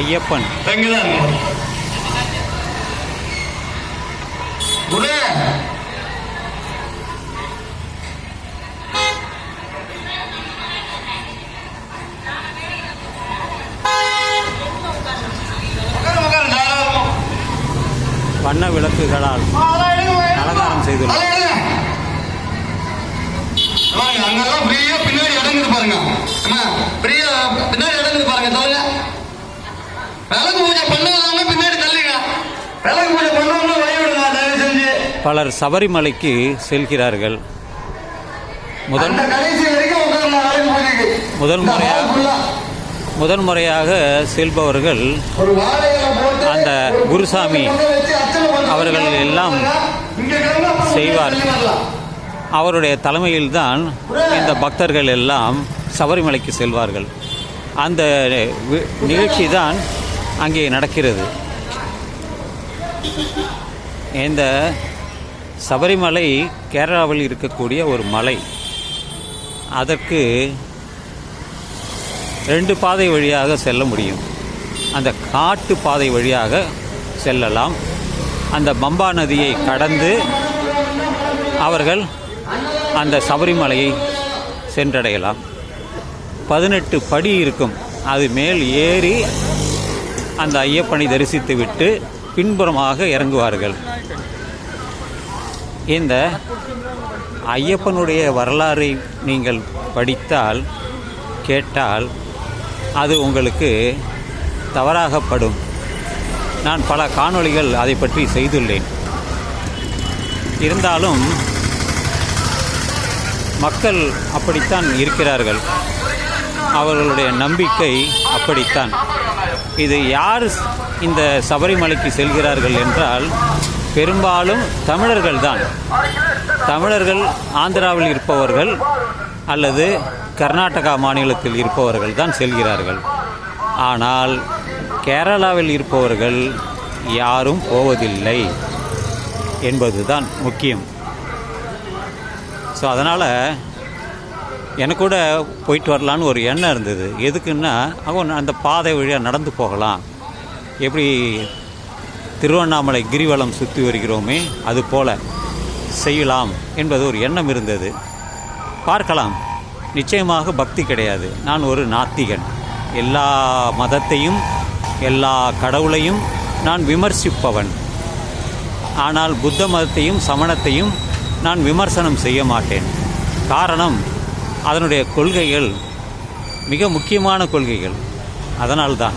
ஐயப்பன். வண்ண விளக்குகளால். அலங்காரம். பாருங்க, அங்கெல்லாம் ஃப்ரீயா பின்னாடி இடங்குது பாருங்க ஃப்ரீயா பின்னாடி இடங்குது பாருங்க தவிர விளக்கு பூஜை பண்ணாதவங்க பின்னாடி தள்ளுங்க விளக்கு பூஜை பண்ணவங்க வழி விடுங்க தயவு செஞ்சு. பலர் சபரிமலைக்கு செல்கிறார்கள். முதல் முதல் இந்த முறையா- hall full ஆ. முதல் முறையாக செல்பவர்கள் அந்த குருசாமி. அவர்கள் எல்லாம் இங்க கிளம்புனா அப்புறம் செய்வார். தள்ளி வரலாம். அவருடைய தலைமையில்தான் இந்த பக்தர்கள் எல்லாம் சபரிமலைக்கு செல்வார்கள். அந்த நிகழ்ச்சி தான் அங்கே நடக்கிறது. இந்த சபரிமலை கேரளாவில் இருக்கக்கூடிய ஒரு மலை. அதற்கு ரெண்டு பாதை வழியாக செல்ல முடியும். அந்த காட்டு பாதை வழியாக செல்லலாம். அந்த பம்பா நதியை கடந்து அவர்கள் அந்த சபரிமலையை சென்றடையலாம். பதினெட்டு படி இருக்கும். அது மேல் ஏறி அந்த ஐயப்பனை தரிசித்துவிட்டு பின்புறமாக இறங்குவார்கள். இந்த ஐயப்பனுடைய வரலாறை நீங்கள் படித்தால் கேட்டால் அது உங்களுக்கு தவறாகப்படும். நான் பல காணொளிகள் அதை பற்றி செய்துள்ளேன். இருந்தாலும் மக்கள் அப்படித்தான் இருக்கிறார்கள். அவர்களுடைய நம்பிக்கை அப்படித்தான். இது யார் இந்த சபரிமலைக்கு செல்கிறார்கள் என்றால் பெரும்பாலும் தமிழர்கள் தான் தமிழர்கள் ஆந்திராவில் இருப்பவர்கள் அல்லது கர்நாடகா மாநிலத்தில் இருப்பவர்கள் தான் செல்கிறார்கள். ஆனால் கேரளாவில் இருப்பவர்கள் யாரும் போவதில்லை என்பதுதான் முக்கியம். ஸோ அதனால் எனக்கு கூட போயிட்டு வரலான்னு ஒரு எண்ணம் இருந்தது. எதுக்குன்னா அவன் அந்த பாதை வழியாக நடந்து போகலாம். எப்படி திருவண்ணாமலை கிரிவலம் சுற்றி வருகிறோமே அது போல் செய்யலாம் என்பது ஒரு எண்ணம் இருந்தது. பார்க்கலாம். நிச்சயமாக பக்தி கிடையாது. நான் ஒரு நாத்திகன். எல்லா மதத்தையும் எல்லா கடவுளையும் நான் விமர்சிப்பவன். ஆனால் புத்த மதத்தையும் சமணத்தையும் நான் விமர்சனம் செய்ய மாட்டேன். காரணம் அதனுடைய கொள்கைகள் மிக முக்கியமான கொள்கைகள். அதனால்தான்